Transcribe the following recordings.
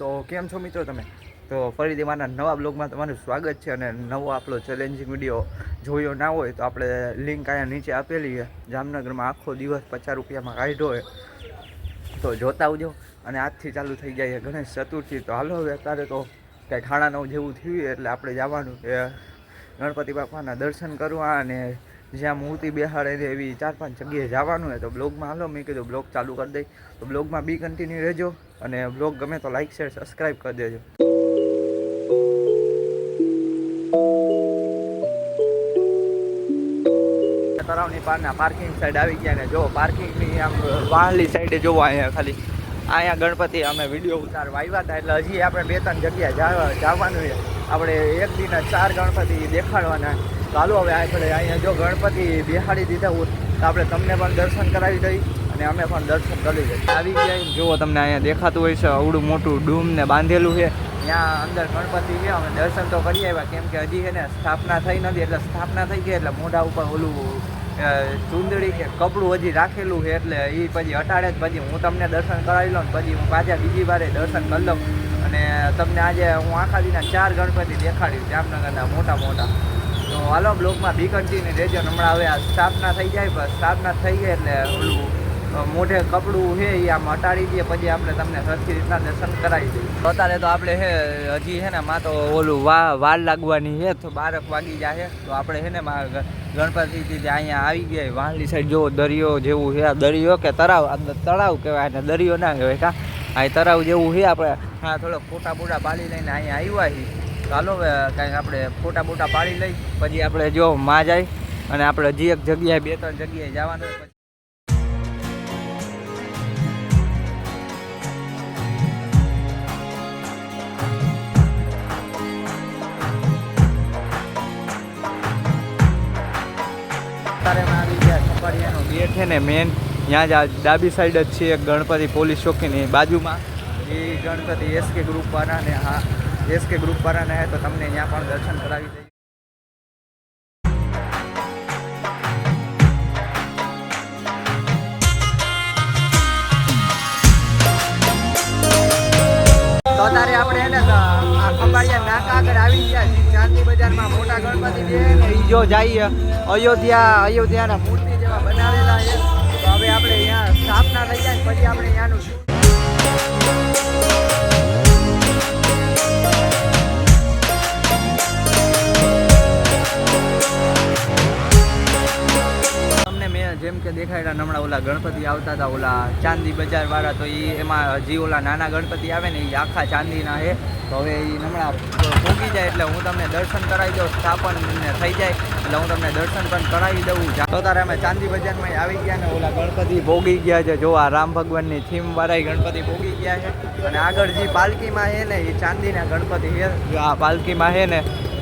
તો કેમ છો મિત્રો તમે? તો ફરીથી મારા નવા બ્લોગમાં તમારું સ્વાગત છે અને નવો આપણો ચેલેન્જિંગ વીડિયો જોયો ના હોય તો આપણે લિંક અહીંયા નીચે આપેલી છે. જામનગરમાં આખો દિવસ પચાસ રૂપિયામાં કાઢ્યો હોય. તો જોતા આવજો. અને આજથી ચાલુ થઈ જાય છે ગણેશ ચતુર્થી. તો હાલો હવે અત્યારે તો કંઈ ખાણા નવ જેવું થયું એટલે આપણે જવાનું કે ગણપતિ બાપાના દર્શન કરવા અને જ્યાં મૂર્તિ બેહાડે એવી ચાર પાંચ જગ્યાએ જવાનું હોય તો બ્લોગમાં હાલો, મેં કીધું બ્લોગ ચાલુ કરી દઈ. તો બ્લોગમાં બી કન્ટિન્યુ રહેજો અને બ્લોગ ગમે તો લાઈક શેર સબસ્ક્રાઈબ કરી દેજો. તળાવની પારના પાર્કિંગ સાઈડ આવી ગયા ને, જો પાર્કિંગની આમ વાહલી સાઈડે જોવો અહીંયા ખાલી. અહીંયા ગણપતિ અમે વીડિયો ઉતારવા આવ્યા હતા, એટલે હજી આપણે બે ત્રણ જગ્યાએ જવાનું છે. આપણે એક દિનના ચાર ગણપતિ દેખાડવાના. ચાલો હવે આપણે અહીંયા જો ગણપતિ બેહાડી દીધા તો આપણે તમને પણ દર્શન કરાવી દઈ અને અમે પણ દર્શન કરી દઈએ આવી ગયા જુઓ તમને અહીંયા દેખાતું હોય છે, અવડું મોટું ડૂમ ને બાંધેલું છે. ત્યાં અંદર ગણપતિ છે, અમે દર્શન તો કરી આવ્યા, કેમ કે હજી છે ને સ્થાપના થઈ નથી, એટલે સ્થાપના થઈ ગઈ, એટલે મોઢા ઉપર ઓલું ચૂંદડી કે કપડું હજી રાખેલું છે, એટલે એ પછી અટાડે જ પછી હું તમને દર્શન કરાવી લઉં પછી હું પાછા બીજી વારે દર્શન કરી લઉં. અને તમને આજે હું આખા દીના ચાર ગણપતિ દેખાડ્યું જામનગરના મોટા મોટા. તો હાલો બ્લોકમાં બી કન્ટિન્યુ રહેજો. હમણાં હવે આ સ્થાપના થઈ જાય બસ સ્થાપના થઈ જાય એટલે ઓલું મોઢે કપડું છે એ આમ હટાડી દઈએ પછી આપણે તમને સરખી રીતના દર્શન કરાવી દઈએ. અત્યારે તો આપણે હે, હજી છે ને માં તો ઓલું વા વાર લાગવાની છે તો બારક વાગી જાય તો આપણે છે ને ગણપતિથી જે અહીંયા આવી ગયા વાંલી સાઈડ જો દરિયો જેવું છે આ દરિયો કે તળાવ તળાવ કહેવાય ને દરિયો ના કહેવાય કા. આ તળાવ જેવું છે આપણે, હા, થોડોક ફોટા બોટા પાડી લઈને અહીંયા આવ્યા છીએ ચાલો હવે કાંઈક આપણે ફોટા બોટા પાડી લઈ, પછી આપણે જો માં જાય અને આપણે હજી એક જગ્યાએ બે ત્રણ જગ્યાએ જવાનું પછી. ગેટ છે ને મેન ત્યાં જ ડાબી સાઈડ જ છે ગણપતિ પોલીસ ચોકીની બાજુમાં. એ ગણપતિ એસકે ગ્રુપવાળા ને હા એસકે ગ્રુપવાળાને હે તો તમને ત્યાં પણ દર્શન કરાવી દઈએ. તો અત્યારે આપણે એને ખંભાળિયા નાકા આગળ આવી ગયા ચાંદી બજારમાં મોટા ગણપતિ બે ને ઈ જઈએ. અયોધ્યા, અયોધ્યાના મૂર્તિ જેવા બનાવેલા છે. તો હવે આપણે અહીંયા સ્થાપના થઈ જાય પછી આપણે અહીંયાનું કે હમણાં ઓલા ગણપતિ આવતા હતા, ઓલા ચાંદી બજાર વાળા, તો એ એમાં હજી ઓલા નાના ગણપતિ આવે ને એ આખા ચાંદીના છે તો હવે એ હમણાં ભોગી જાય એટલે હું તમને દર્શન કરાવી દઉં, સ્થાપન થઈ જાય, એટલે હું તમને દર્શન પણ કરાવી દઉં. તો તારે અમે ચાંદી બજારમાં આવી ગયા ને, ઓલા ગણપતિ ભોગી ગયા છે. જો આ રામ ભગવાનની થીમ વાળા ગણપતિ ભોગી ગયા છે. અને આગળ જે પાલકીમાં છે ને, એ ચાંદીના ગણપતિ છે આ પાલકીમાં છે ને,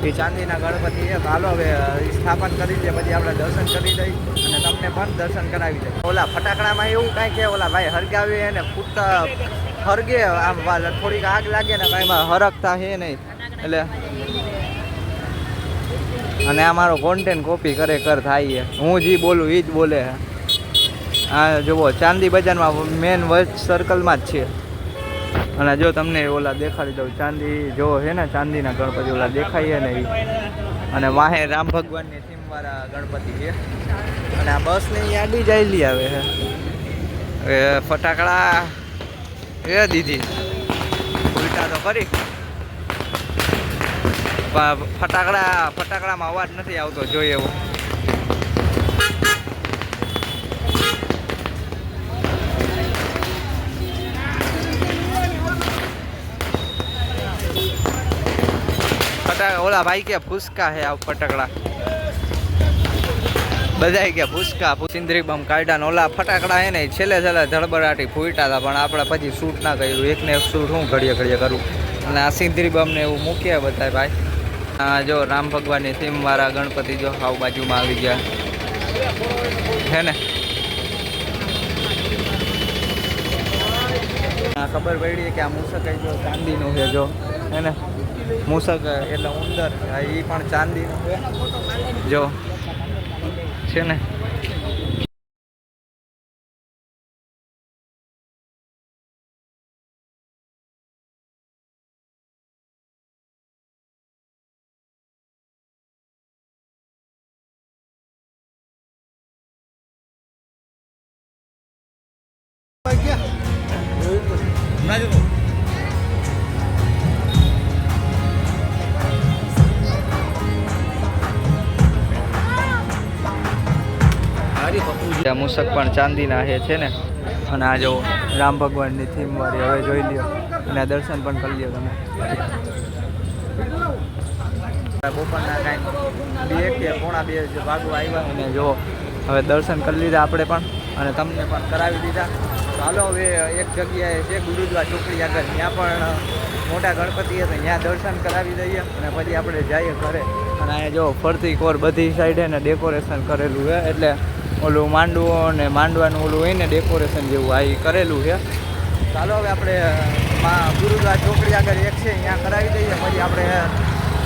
એ ચાંદીના ગણપતિ છે હાલો હવે સ્થાપન કરી દે, પછી આપણે દર્શન કરી દઈએ અને તમને પણ દર્શન કરાવી દે ઓલા ફટાકડામાં એવું કાંઈ કે, ઓલા ભાઈ હરગાવી અને ફૂટતા હરગે, આમ થોડીક આગ લાગે ને કાંઈ એમાં હરકતા હે નહીં. એટલે અને આ મારો કોન્ટેન્ટ કોપી કરે કર થાય હું જે બોલું એ જ બોલે આ જુઓ, ચાંદી બજારમાં મેન વચ સર્કલમાં જ છે. અને જો તમને ઓલા દેખાડી દઉં, ચાંદી જો છે ને, ચાંદીના ગણપતિ ઓલા દેખાય ને એ અને વાહે રામ ભગવાનની વાળા ગણપતિ છે. અને આ બસને યાદી જાયલી આવે છે. એ ફટાકડા એ દીધી. ઉલટા તો કરી. ફટાકડા, ફટાકડામાં અવાજ નથી આવતો, જોઈએ એવો ફટાકડા, ઓલા ભાઈ કે ફૂસકા હે આ ફટાકડા. બધાય કે ભૂસકા સિંદરી બમ કાઢ્યા ઓલા ફટાકડા હે ને, છેલ્લે છેલ્લે ધડબડાટી ફૂટા હતા પણ આપણે પછી શૂટ ના કર્યું. એકને એક શૂટ હું ઘડીએ ઘડીએ કરું. અને આ સિંદરી બમ ને એવું મૂક્યા બધા ભાઈ. આ જો રામ ભગવાનની થીમ વાળા ગણપતિ જો હાવ બાજુમાં આવી ગયા. હે ને? ખબર પડી કે આ મૂસક જો ચાંદીનું છે જો. હે ને? મૂસક એટલે ઉંદર. એ પણ ચાંદીનું છે જો. છે ને? હમણાં જ આ મૂસક પણ ચાંદીના હે છે ને. અને આ જો રામ ભગવાનની થીમ વાળી હવે જોઈ લ્યો. અને દર્શન પણ કરી લ્યો તમે. બપોરના કાંઈ બે કે પોણા બે વાગવા આવ્યા અને જો હવે દર્શન કરી લીધા આપણે પણ અને તમને પણ કરાવી દીધા. ચાલો હવે એક જગ્યાએ છે ગુરુદ્વાર ચોકડી આગળ. ત્યાં પણ મોટા ગણપતિ હતા ત્યાં દર્શન કરાવી દઈએ અને પછી આપણે જઈએ ઘરે. અને અહીંયા જો ફરતી કોર બધી સાઈડે ને ડેકોરેશન કરેલું છે. એટલે ઓલું માંડવું ને માંડવાનું ઓલું હોય ને ડેકોરેશન જેવું, આ કરેલું છે. ચાલો હવે આપણે ગુરુદ્વાર ચોકડી આગળ એક છે ત્યાં કરાવી દઈએ, પછી આપણે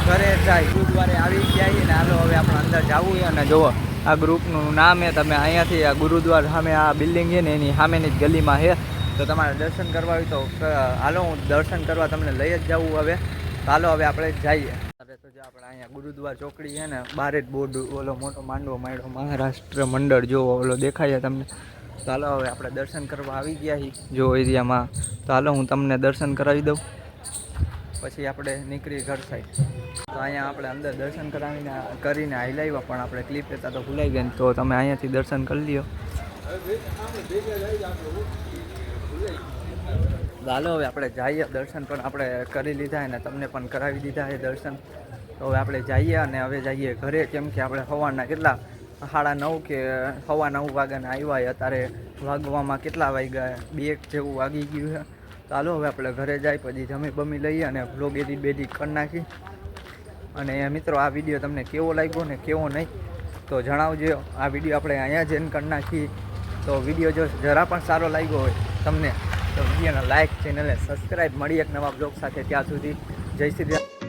ઘરે જાય, ગુરુદ્વારે આવી છીએ ને હાલો હવે આપણે અંદર જવું છે અને જુઓ આ ગ્રુપનું નામ છે, તમે અહીંયાથી આ ગુરુદ્વાર સામે આ બિલ્ડિંગ છે ને એની સામેની જ ગલીમાં છે. તો તમારે દર્શન કરવા હોય તો હાલો હું દર્શન કરવા તમને લઈ જ જાઉં હવે. ચાલો હવે આપણે જઈએ. અરે તો જે આપણે અહીંયા ગુરુદ્વાર ચોકડી છે ને, બારે જ બોર્ડ ઓલો મોટો માંડવો માંડવો મહારાષ્ટ્ર મંડળ જો ઓલો દેખાય તમને. ચાલો હવે આપણે દર્શન કરવા આવી ગયા છીએ જો એરિયામાં. હાલો હું તમને દર્શન કરાવી દઉં. પછી આપણે નીકળી ઘર સાઈડ તો અહીંયા આપણે અંદર દર્શન કરાવીને, કરીને હાઈલાવ્યા પણ આપણે ક્લિપ લેતા તો ભૂલાઈ ગયા તો તમે અહીંયાથી દર્શન કરી લ્યો. ચાલો હવે આપણે જઈએ. દર્શન પણ આપણે કરી લીધા અને તમને પણ કરાવી દીધા છે દર્શન. તો હવે આપણે જઈએ અને હવે જઈએ ઘરે, કેમ કે આપણે સવારના કેટલા? સાડા નવ કે સવા નવ વાગ્યાના આવ્યા. અત્યારે વાગવામાં કેટલા વાગ્યા? બે જેવું વાગી ગયું છે. ચાલો હવે આપણે ઘરે જાય પછી જમી બમી લઈએ અને બ્લોગ એડિટ બેડિટ કરી નાખી અને મિત્રો, આ વીડિયો તમને કેવો લાગ્યો ને કેવો નહીં, તો જણાવજો. આ વીડિયો આપણે અહીંયા જ એન્ડ કરી નાખી તો વીડિયો જો જરા પણ સારો લાગ્યો હોય તમને તો વિડીયોને લાઇક ચેનલને સબસ્ક્રાઈબ મળી એક નવા બ્લોગ સાથે ત્યાં સુધી. જય શ્રી